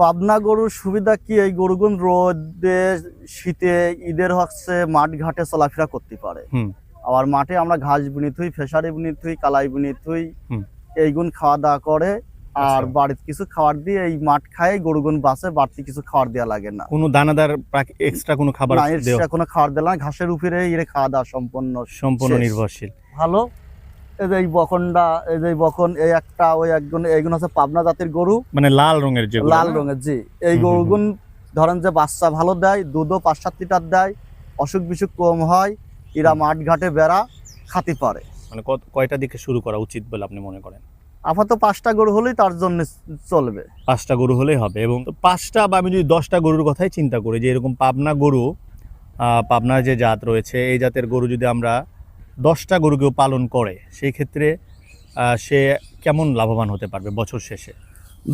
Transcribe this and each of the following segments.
পাবনা গরুর সুবিধা কি? এই গরুগুন রোদে শীতে ঈদের হচ্ছে মাঠ ঘাটে চলাফেরা করতে পারে। আবার মাঠে আমরা ঘাস বুনি থুই ফেসারি বুনি থুই কালাই বুনি থুই। এইগুন খাওয়া দাওয়া করে আর বাড়ির কিছু খাবার দিয়ে এই মাঠ খায় গরুগুন বাসে বাড়তি কিছু খাবার দেওয়া লাগে না। কোনো দানাদার এক্সট্রা কোনো খাবার না এক্সট্রা কোনো খাবার দেওয়া না ঘাসের উপরে ইয়ে খাওয়া দাওয়া সম্পন্ন সম্পূর্ণ নির্ভরশীল। ভালো? এই যে এই বকনটা এই যে বকন এই একটা ওই একজন এইগুলো হচ্ছে পাবনা জাতের গরু। মানে লাল রঙের যে লাল রঙের জি। এই গরুগুন ধরেন যে বাচ্চা ভালো দেয় দুধও পাঁচ সাত লিটার দেয় অসুখ বিসুখ কম হয় এরা মাঠ ঘাটে বেড়া খাতে পারে। মানে কয়টা দিকে শুরু করা উচিত বলে আপনি মনে করেন? আপাতত পাঁচটা গরু হলেই তার জন্য চলবে। পাঁচটা গরু হলেই হবে এবং পাঁচটা বা আমি যদি দশটা গরুর কথাই চিন্তা করি যে এরকম পাবনা গরু আহ, পাবনার যে জাত রয়েছে এই জাতের গরু যদি আমরা দশটা গরুকেও পালন করে সেই ক্ষেত্রে সে কেমন লাভবান হতে পারবে বছর শেষে?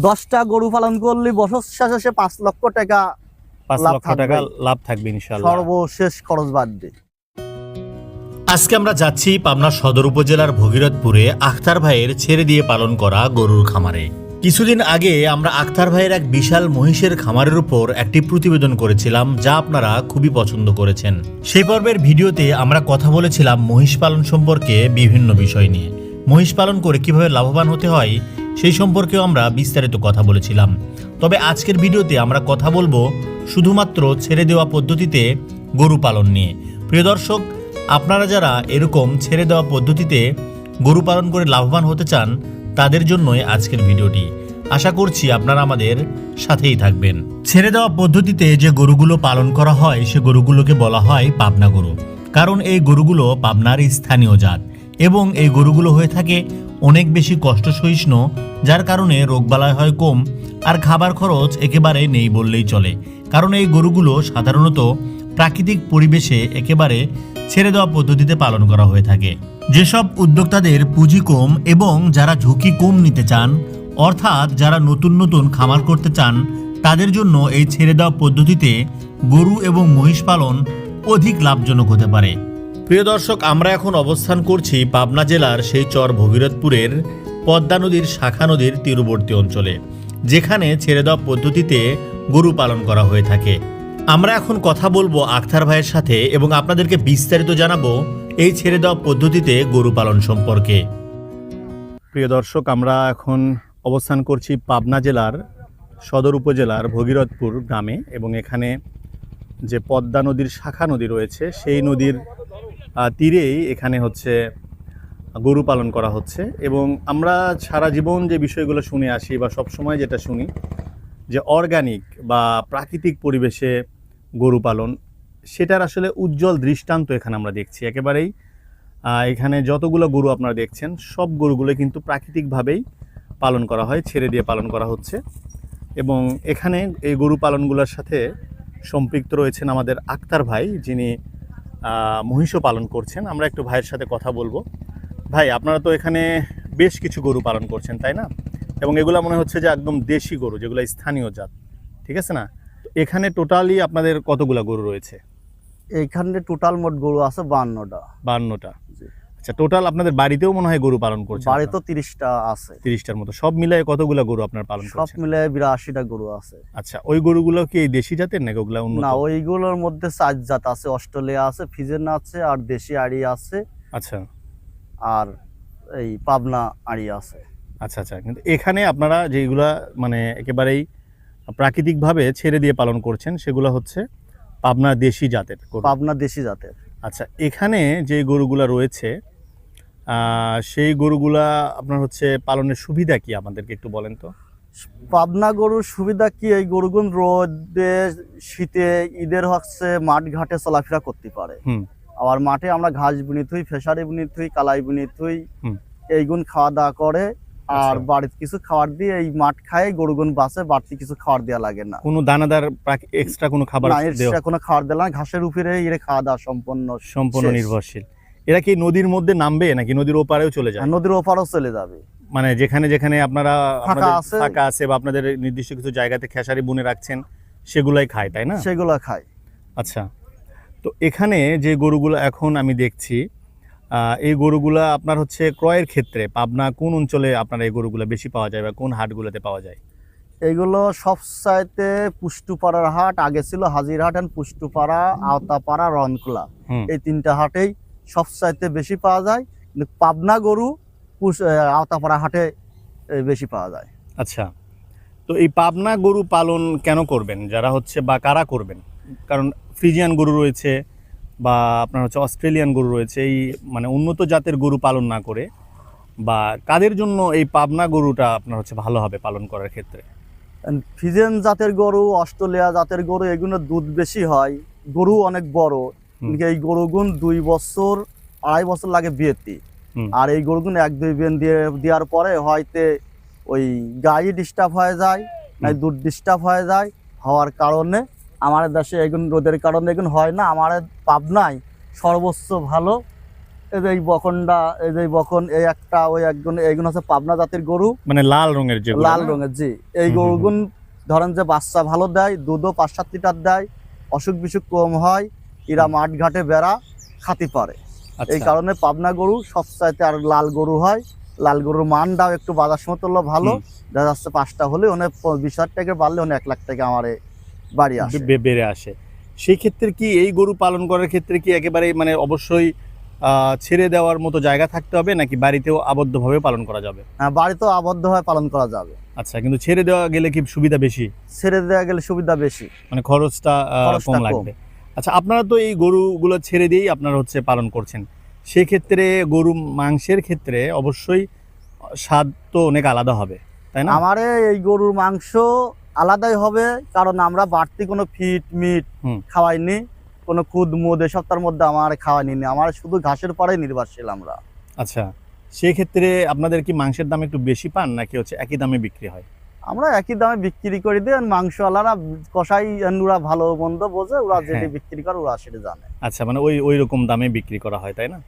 দশটা গরু পালন করলে বছর শেষে সে পাঁচ লক্ষ টাকা পাঁচ লক্ষ টাকা লাভ থাকবে ইনশাল্লাহ সর্বশেষ খরচ বাদ দিয়ে আজকে আমরা যাচ্ছি পাবনা সদর উপজেলার ভগীরথপুরে আখতার ভাইয়ের ছেড়ে দিয়ে পালন করা গরুর খামারে। কিছুদিন আগে আমরা আক্তার ভাইয়ের এক বিশাল মহিষের খামারের উপর একটি প্রতিবেদন করেছিলাম যা আপনারা খুবই পছন্দ করেছেন। সেই পর্বের ভিডিওতে আমরা কথা বলেছিলাম মহিষ পালন সম্পর্কে বিভিন্ন বিষয় নিয়ে। মহিষ পালন করে কীভাবে লাভবান হতে হয়, সেই সম্পর্কেও আমরা বিস্তারিত কথা বলেছিলাম। তবে আজকের ভিডিওতে আমরা কথা বলব শুধুমাত্র ছেড়ে দেওয়া পদ্ধতিতে গরু পালন নিয়ে। প্রিয় দর্শক, আপনারা যারা এরকম ছেড়ে দেওয়া পদ্ধতিতে গরু পালন করে লাভবান হতে চান তাদের জন্যই আজকের ভিডিওটি। আশা করছি আপনারা আমাদের সাথেই থাকবেন। ছেড়ে দেওয়া পদ্ধতিতে যে গরুগুলো পালন করা হয়, সে গরুগুলোকে বলা হয় পাবনা গরু। কারণ এই গরুগুলো পাবনার স্থানীয় জাত এবং এই গরুগুলো হয়ে থাকে অনেক বেশি কষ্ট সহিষ্ণু যার কারণে রোগবালাই হয় কম আর খাবার খরচ একেবারে নেই বললেই চলে। কারণ এই গরুগুলো সাধারণত প্রাকৃতিক পরিবেশে একেবারে ছেড়ে দেওয়া পদ্ধতিতে পালন করা হয়ে থাকে। যেসব উদ্যোক্তাদের পুঁজি কম এবং যারা ঝুঁকি কম নিতে চান, অর্থাৎ যারা নতুন নতুন খামার করতে চান, তাদের জন্য এই ছেড়ে দেওয়া পদ্ধতিতে গরু এবং মহিষ পালন অধিক লাভজনক হতে পারে। প্রিয় দর্শক, আমরা এখন অবস্থান করছি পাবনা জেলার সেই চর ভগীরথপুরের পদ্মা নদীর শাখা নদীর তীরবর্তী অঞ্চলে, যেখানে ছেড়ে দেওয়া পদ্ধতিতে গরু পালন করা হয়ে থাকে। আমরা এখন কথা বলব আখতার ভাইয়ের সাথে এবং আপনাদেরকে বিস্তারিত জানাব এই ছেড়ে দেওয়া পদ্ধতিতে গরু পালন সম্পর্কে। প্রিয় দর্শক, আমরা এখন অবস্থান করছি পাবনা জেলার সদর উপজেলার ভগীরথপুর গ্রামে এবং এখানে যে পদ্মা নদীর শাখা নদী রয়েছে, সেই নদীর তীরেই এখানে হচ্ছে গরু পালন করা হচ্ছে এবং আমরা সারা জীবন যে বিষয়গুলো শুনে আসি বা সব সময় যেটা শুনি, যে অর্গানিক বা প্রাকৃতিক পরিবেশে গরু পালন সেটার আসলে উজ্জ্বল দৃষ্টান্ত এখানে আমরা দেখছি। একেবারেই এখানে যতগুলো গরু আপনারা দেখছেন সব গরুগুলো কিন্তু প্রাকৃতিকভাবেই পালন করা হয় ছেড়ে দিয়ে পালন করা হচ্ছে। এবং এখানে এই গরু পালনগুলোর সাথে সম্পৃক্ত রয়েছেন আমাদের আক্তার ভাই যিনি আহ, মহিষও পালন করছেন। আমরা একটু ভাইয়ের সাথে কথা বলব। ভাই আপনারা তো এখানে বেশ কিছু গরু পালন করছেন তাই না? এবং এগুলো মনে হচ্ছে যে একদম দেশি গরু যেগুলো স্থানীয় জাত ঠিক আছে না? এখানে টোটালি আপনাদের কতগুলা গরু রয়েছে? এইখানে টোটাল মোট গরু আছে বান্নটা। বান্নটা। আচ্ছা টোটাল আপনাদের বাড়িতেও মনে হয় গরু পালন করছেন বাড়ি তো তিরিশটা আছে। তিরিশটার মতো। সব মিলাই কতগুলা গরু আপনার পালন সব করছেন? মিলে বিরাশিটা গরু আছে। আচ্ছা ওই গরুগুলো কি এই দেশি জাতের নাকি ওগুলা উন্নত না ওইগুলোর মধ্যে চার জাত আছে অস্ট্রেলিয়া আছে ফিজেন আছে আর দেশি আড়ি আছে। আচ্ছা। আর এই পাবনা আড়ি আছে। আচ্ছা আচ্ছা। কিন্তু এখানে আপনারা যেগুলা মানে একেবারেই প্রাকৃতিকভাবে ছেড়ে দিয়ে পালন করছেন সেগুলো হচ্ছে পাবনা দেশি জাতের গরু। পাবনা দেশি জাতের। আচ্ছা এখানে যে গরুগুলা রয়েছে আহ, সেই গরুগুলা আপনার হচ্ছে পালনের সুবিধা কি আমাদেরকে একটু বলেন তো? পাবনা গরুর সুবিধা কি? এই গরুগুন রোদে শীতে ঈদের হচ্ছে মাঠ ঘাটে চলাফেরা করতে পারে। হুম। আবার মাঠে আমরা ঘাস বুনি থুই ফেসারি বুনি থুই কালাই বুনি থুই হুম। এইগুন খাওয়া দাওয়া করে আর আচ্ছা। বাড়িতে কিছু খাবার দিয়ে এই মাঠ খায় গরুগুন বাসে বাড়তি কিছু খাবার দেওয়া লাগে না। কোনো দানাদার এক্সট্রা কোনো খাবার না এক্সট্রা কোনো খাবার দিলাম না ঘাসের উপরে ইয়ে খাওয়া দাওয়া সম্পন্ন সম্পূর্ণ নির্ভরশীল। এরা কি নদীর মধ্যে নামবে নাকি নদীর ওপারেও চলে যায়? নদীর ওপারও চলে যাবে। মানে যেখানে যেখানে আপনারা। ফাঁকা আছে বা আপনাদের নির্দিষ্ট কিছু জায়গাতে খেসারি বুনে রাখছেন সেগুলাই খায় তাই না? সেগুলো খায়। আচ্ছা। তো এখানে যে গরুগুলো এখন আমি দেখছি এই গরুগুলা আপনার হচ্ছে ক্রয়ের ক্ষেত্রে পাবনা কোন অঞ্চলে আপনার এই গরুগুলো বেশি পাওয়া যায় বা কোন হাটগুলোতে পাওয়া যায়? এগুলো সবচাইতে পুষ্টুপাড়ার হাট আগে ছিল হাজিরহাট এন্ড পুষ্টুপাড়া আওতাপাড়া রনকুলা। এই তিনটা হাটেই সবচাইতে বেশি পাওয়া যায়। কিন্তু পাবনা গরু আওতাপাড়া হাটে বেশি পাওয়া যায়। আচ্ছা। তো এই পাবনা গরু পালন কেন করবেন? যারা হচ্ছে বা কারা করবেন? কারণ ফ্রিজিয়ান গরু রয়েছে বা আপনার হচ্ছে অস্ট্রেলিয়ান গরু রয়েছে এই মানে উন্নত জাতের গরু পালন না করে বা কাদের জন্য এই পাবনা গরুটা আপনার হচ্ছে ভালো হবে পালন করার ক্ষেত্রে? ফিজেন জাতের গরু অস্ট্রেলিয়া জাতের গরু এগুলো দুধ বেশি হয় গরু অনেক বড়। এই গরুগুন দুই বছর আড়াই বছর লাগে বিয়েতে। আর এই গরুগুন এক দুই বিয়েন দিয়ে দেওয়ার পরে হয়তো ওই গাই ডিস্টার্ব হয়ে যায় নাই দুধ ডিস্টার্ব হয়ে যায় হওয়ার কারণে আমার দেশে এগুন রোদের কারণে এগুন হয় না আমার পাবনায় সর্বোচ্চ ভালো। এই যে এই বকনটা এই যে এই বকন এই একটা ওই একজন এইগুলো হচ্ছে পাবনা জাতের গরু। মানে লাল রঙের যে লাল রঙের জি। এই গরুগুন ধরেন যে বাচ্চা ভালো দেয় দুধও পাঁচ সাত লিটার দেয় অসুখ বিসুখ কম হয় এরা মাঠ ঘাটে বেড়া খাতি পারে। এই আচ্ছা কারণে পাবনা গরু সবচাইতে আর লাল গরু হয়। লাল গরুর মানটাও একটু বাজার সমতুল্য ভালো। দেখা যাচ্ছে পাঁচটা হলে অনেক বিশ হাজার টাকা বাড়লে অনেক এক লাখ টাকা আমার বাড়ি আসে। বেড়ে আসে। সেই ক্ষেত্রে কি এই গরু পালন করার ক্ষেত্রে কি একেবারে মানে অবশ্যই ছেড়ে দেওয়ার মতো জায়গা থাকতে হবে নাকি বাড়িতেও আবদ্ধভাবে পালন করা যাবে? হ্যাঁ বাড়িতেও আবদ্ধ হয়ে পালন করা যাবে। আচ্ছা কিন্তু ছেড়ে দেওয়া গেলে কি সুবিধা বেশি? ছেড়ে দেওয়া গেলে সুবিধা বেশি। মানে খরচটা কম। লাগবে। আচ্ছা আপনারা তো এই গরুগুলো ছেড়ে দিয়েই আপনারা হচ্ছে পালন করছেন। সেক্ষেত্রে গরু মাংসের ক্ষেত্রে অবশ্যই স্বাদ তো অনেক আলাদা হবে তাই না? আমার এই গরুর মাংস আলাদাই হবে কারণ আমরা বাড়তি কোনো ফিট মিট খাওয়াইনি। কোনো খুদ মুদ এসব তার মধ্যে আমার খাওয়াইনি। আমার শুধু ঘাসের পরে নির্ভরশীল আমরা। আচ্ছা সেক্ষেত্রে আপনাদের কি মাংসের দাম একটু বেশি পান নাকি হচ্ছে একই দামে বিক্রি হয়? আমরা একই দামে বিক্রি করে দিই মাংসওয়ালারা কষাই ওরা ভালো মন্দ বোঝে ওরা যেটি হ্যাঁ। বিক্রি করে ওরা সেটা জানে। আচ্ছা মানে ওই ওই রকম দামে বিক্রি করা হয় তাই না?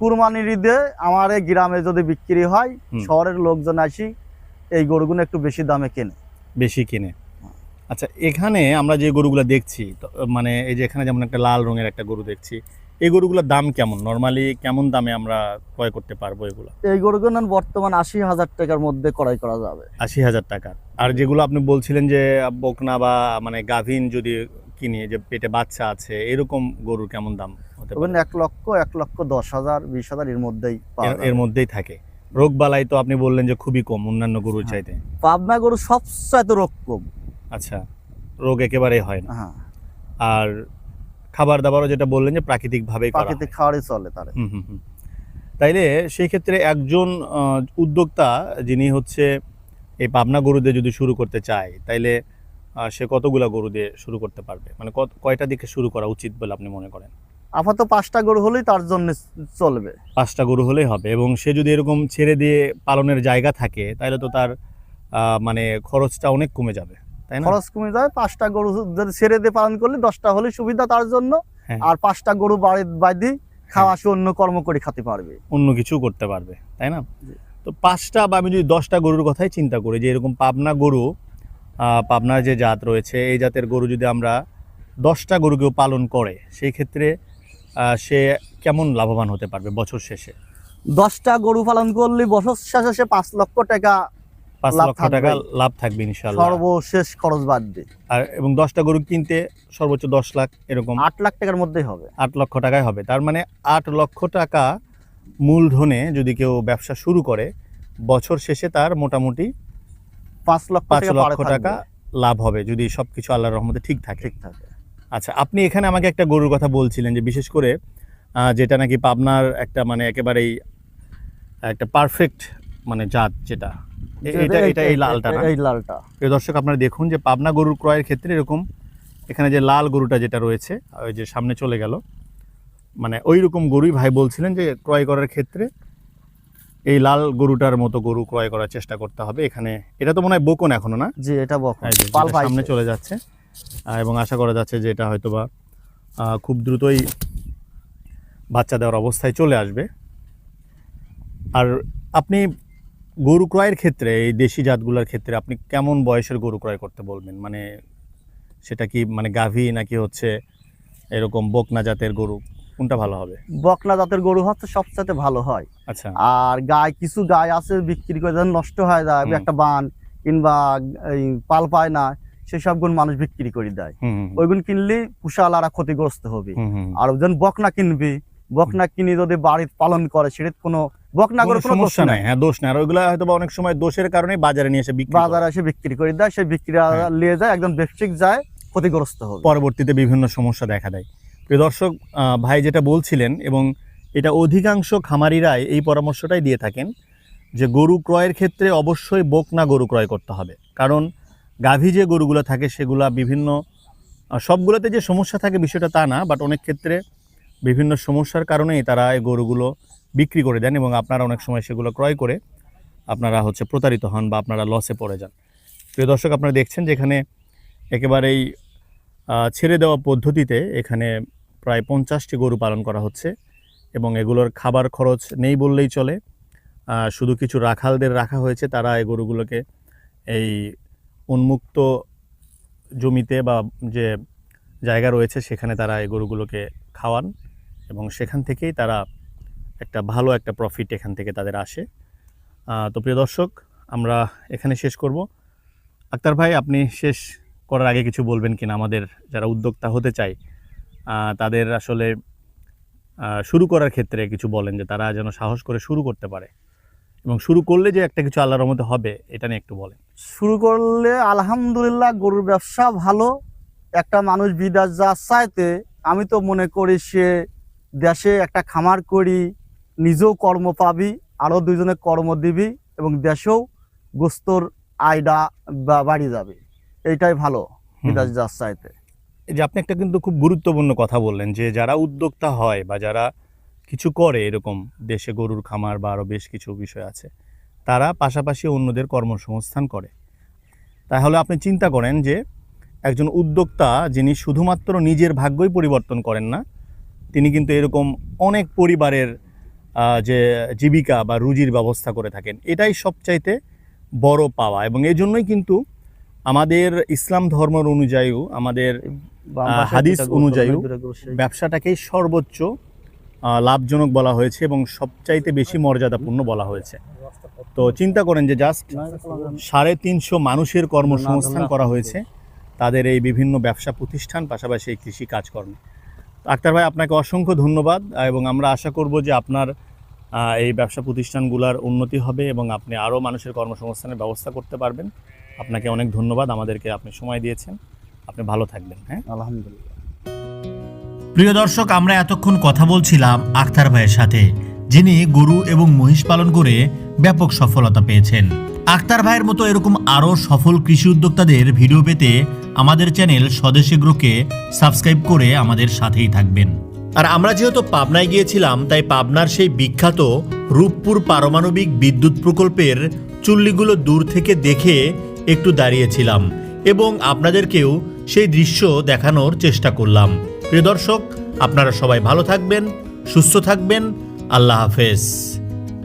কুরবানির ঈদে আমার এই গ্রামে যদি বিক্রি হয় শহরের লোকজন আসি এই গরুগুলো একটু বেশি দামে কেনে। বেশি কিনে। আচ্ছা এখানে আমরা যে গরুগুলো দেখছি মানে এই যে এখানে যেমন একটা লাল রঙের একটা গরু দেখছি এই গরুগুলোর দাম কেমন? নর্মালি কেমন দামে আমরা ক্রয় করতে পারব এগুলো? এই গরুগুলো বর্তমান আশি হাজার টাকার মধ্যে ক্রয় করা যাবে। আশি হাজার টাকা। আর যেগুলো আপনি বলছিলেন যে বকনা বা মানে গাভিন যদি কিনি যে পেটে বাচ্চা আছে এরকম গরুর কেমন দাম হতে পারে? এক লক্ষ এক লক্ষ দশ হাজার বিশ হাজার এর মধ্যেই এর- এর মধ্যেই থাকে। রোগ বালাই তো আপনি বললেন যে খুবই কম অন্যান্য গরুর হ্যাঁ। চাইতে। পাবনা গরু সবচাইতে রোগ কম। আচ্ছা রোগ একেবারেই হয় না। হ্যাঁ। আর খাবার দাবারও যেটা বললেন যে প্রাকৃতিকভাবেই করা প্রাকৃতিক খাবারই চলে তার। তাইলে সেই ক্ষেত্রে একজন উদ্যোক্তা যিনি হচ্ছে এই পাবনা গরু দিয়ে যদি শুরু করতে চায় তাইলে সে কতগুলা গরু দিয়ে শুরু করতে পারবে? মানে কত কয়টা দিকে শুরু করা উচিত বলে আপনি মনে করেন? আপাতত পাঁচটা গরু হলেই তার জন্য চলবে। পাঁচটা গরু হলেই হবে এবং সে যদি এরকম ছেড়ে দিয়ে পালনের জায়গা থাকে তাহলে তো তার মানে খরচটা অনেক কমে যাবে তাই না? খরচ কমে যায় পাঁচটা গরু যদি ছেড়ে দিয়ে পালন করলে দশটা হলে সুবিধা তার জন্য। হ্যাঁ। আর পাঁচটা গরু বাড়ির বাদি খাওয়া সে অন্য কর্ম করে খেতে পারবে। অন্য কিছু করতে পারবে তাই না? তো পাঁচটা বা আমি যদি দশটা গরুর কথাই চিন্তা করি যে এরকম পাবনা গরু পাবনার যে জাত রয়েছে এই জাতের গরু যদি আমরা দশটা গরুকেও পালন করে সেই ক্ষেত্রে সে কেমন লাভবান হতে পারবে বছর শেষে? দশটা গরু পালন করলে বছর শেষে সে পাঁচ লক্ষ টাকা পাঁচ লক্ষ টাকা লাভ থাকবে ইনশাল্লাহ সর্বশেষ খরচ বাদ দিয়ে আর এবং দশটা গরু কিনতে সর্বোচ্চ দশ লাখ এরকম? আট লাখ টাকার মধ্যেই হবে। আট লক্ষ টাকায় হবে। তার মানে আট লক্ষ টাকা মূলধনে যদি কেউ ব্যবসা শুরু করে বছর শেষে তার মোটামুটি পাঁচ লক্ষ পাঁচ লক্ষ টাকা লাভ হবে যদি সবকিছু আল্লাহর রহমতে ঠিক থাকে। ঠিক থাকে। আচ্ছা আপনি এখানে আমাকে একটা গরুর কথা বলছিলেন যে বিশেষ করে যেটা নাকি পাবনার একটা মানে একেবারেই একটা পারফেক্ট মানে জাত যেটা। এটা এটা এই লালটা এই লালটা। প্রিয় দর্শক আপনারা দেখুন যে পাবনা গরুর ক্রয়ের ক্ষেত্রে এরকম এখানে যে লাল গরুটা যেটা রয়েছে ওই যে সামনে চলে গেল মানে ওই রকম গরুই ভাই বলছিলেন যে ক্রয় করার ক্ষেত্রে এই লাল গরুটার মতো গরু ক্রয় করার চেষ্টা করতে হবে এখানে। এটা তো মনে হয় বোকন এখনও না? জি এটা বকন। সামনে চলে যাচ্ছে। এবং আশা করা যাচ্ছে যে এটা হয়তোবা খুব দ্রুতই বাচ্চা দেওয়ার অবস্থায় চলে আসবে। আর আপনি গরু ক্রয়ের ক্ষেত্রে এই দেশি জাতগুলোর ক্ষেত্রে আপনি কেমন বয়সের গরু ক্রয় করতে বলবেন? মানে সেটা কি মানে গাভী নাকি হচ্ছে এরকম বকনা জাতের গরু? কোনটা ভালো হবে? বকনা জাতের গরু হচ্ছে সবচেয়ে ভালো হয়। আচ্ছা। আর গায়ে কিছু গায়ে আছে বিক্রি করে নষ্ট হয়ে যায় একটা বান কিংবা এই পাল পায় না সেসব গুণ মানুষ বিক্রি করে দেয়। হুম, ওইগুলো কিনলে পুষালারা ক্ষতিগ্রস্ত হবে। আর যখন বকনা কিনবি বকনা কিনে যদি বাড়িতে পালন করে সেটা কোনো বকনা করে কোনো কোনো সমস্যা নাই। নাই। হ্যাঁ দোষ নাই। আর ওইগুলা হয়তো অনেক সময় দোষের কারণে বাজারে নিয়ে এসে বিক্রি বাজারে এসে বিক্রি করে দেয় সেই বিক্রি হ্যাঁ। নিয়ে যায় একদম ব্যবসায়িক যায় ক্ষতিগ্রস্ত হবে। পরবর্তীতে বিভিন্ন সমস্যা দেখা দেয়। প্রিয় দর্শক আহ, ভাই যেটা বলছিলেন এবং এটা অধিকাংশ খামারিরাই এই পরামর্শটাই দিয়ে থাকেন যে গরু ক্রয়ের ক্ষেত্রে অবশ্যই বকনা গরু ক্রয় করতে হবে। কারণ গাভী যে গরুগুলো থাকে সেগুলা বিভিন্ন সবগুলোতে যে সমস্যা থাকে বিষয়টা তা না বাট অনেক ক্ষেত্রে বিভিন্ন সমস্যার কারণেই তারা এই গরুগুলো বিক্রি করে দেন এবং আপনারা অনেক সময় সেগুলো ক্রয় করে আপনারা হচ্ছে প্রতারিত হন বা আপনারা লসে পড়ে যান। প্রিয় দর্শক, আপনারা দেখছেন যে এখানে একেবারেই ছেড়ে দেওয়া পদ্ধতিতে এখানে প্রায় পঞ্চাশটি গরু পালন করা হচ্ছে এবং এগুলোর খাবার খরচ নেই বললেই চলে। শুধু কিছু রাখালদের রাখা হয়েছে, তারা এই গরুগুলোকে এই উন্মুক্ত জমিতে বা যে জায়গা রয়েছে সেখানে তারা এই গরুগুলোকে খাওয়ান এবং সেখান থেকেই তারা একটা ভালো একটা প্রফিট এখান থেকে তাদের আসে। তো প্রিয় দর্শক, আমরা এখানে শেষ করব। আক্তার ভাই, আপনি শেষ করার আগে কিছু বলবেন কিনা? আমাদের যারা উদ্যোক্তা হতে চায় তাদের আসলে শুরু করার ক্ষেত্রে কিছু বলেন যে তারা যেন সাহস করে শুরু করতে পারে। এবং শুরু করলে যে একটা কিছু আল্লাহর মধ্যে হবে এটা নিয়ে একটু বলেন। শুরু করলে আলহামদুলিল্লাহ গরুর ব্যবসা ভালো একটা মানুষ বিদেশ যা চাইতে আমি তো মনে করি সে দেশে একটা খামার করি নিজেও কর্ম পাবি আরও দুজনে কর্ম দিবি এবং দেশেও গোস্তর আয়ডা বা- বাড়ি যাবে। এইটাই ভালো। বিদেশ যা চাইতে। এই যে আপনি একটা কিন্তু খুব গুরুত্বপূর্ণ কথা বললেন যে যারা উদ্যোক্তা হয় বা যারা কিছু করে এরকম দেশে গরুর খামার বা আরও বেশ কিছু বিষয় আছে। তারা পাশাপাশি অন্যদের কর্মসংস্থান করে। তাহলে আপনি চিন্তা করেন যে একজন উদ্যোক্তা যিনি শুধুমাত্র নিজের ভাগ্যই পরিবর্তন করেন না তিনি কিন্তু এরকম অনেক পরিবারের যে জীবিকা বা রুজির ব্যবস্থা করে থাকেন। এটাই সবচাইতে বড় পাওয়া এবং এই জন্যই কিন্তু আমাদের ইসলাম ধর্মের অনুযায়ীও আমাদের হাদিস অনুযায়ী ব্যবসাটাকেই সর্বোচ্চ লাভজনক বলা হয়েছে এবং সবচাইতে বেশি মর্যাদাপূর্ণ বলা হয়েছে। তো চিন্তা করেন যে জাস্ট সাড়ে তিনশো মানুষের কর্মসংস্থান করা হয়েছে। তাদের এই বিভিন্ন ব্যবসা প্রতিষ্ঠান, পাশাপাশি এই কৃষি কাজকর্মে। আক্তার ভাই, আপনাকে অসংখ্য ধন্যবাদ এবং আমরা আশা করব যে আপনার এই ব্যবসা প্রতিষ্ঠানগুলোর উন্নতি হবে এবং আপনি আরও মানুষের কর্মসংস্থানের ব্যবস্থা করতে পারবেন। আপনাকে অনেক ধন্যবাদ। আমাদেরকে আপনি সময় দিয়েছেন। আপনি ভালো থাকবেন হ্যাঁ? আলহামদুলিল্লাহ। প্রিয় দর্শক, আমরা এতক্ষণ কথা বলছিলাম আখতার ভাইয়ের সাথে, যিনি গরু এবং মহিষ পালন করে ব্যাপক সফলতা পেয়েছেন। আখতার ভাইয়ের মতো এরকম আরও সফল কৃষি উদ্যোক্তাদের ভিডিও পেতে আমাদের চ্যানেল স্বদেশী গ্রুকে সাবস্ক্রাইব করে আমাদের সাথেই থাকবেন। আর আমরা যেহেতু পাবনায় গিয়েছিলাম, তাই পাবনার সেই বিখ্যাত রূপপুর পারমাণবিক বিদ্যুৎ প্রকল্পের চুল্লিগুলো দূর থেকে দেখে একটু দাঁড়িয়েছিলাম এবং আপনাদেরকেও সেই দৃশ্য দেখানোর চেষ্টা করলাম। প্রিয় দর্শক আপনারা সবাই ভালো থাকবেন সুস্থ থাকবেন। আল্লাহ হাফেজ।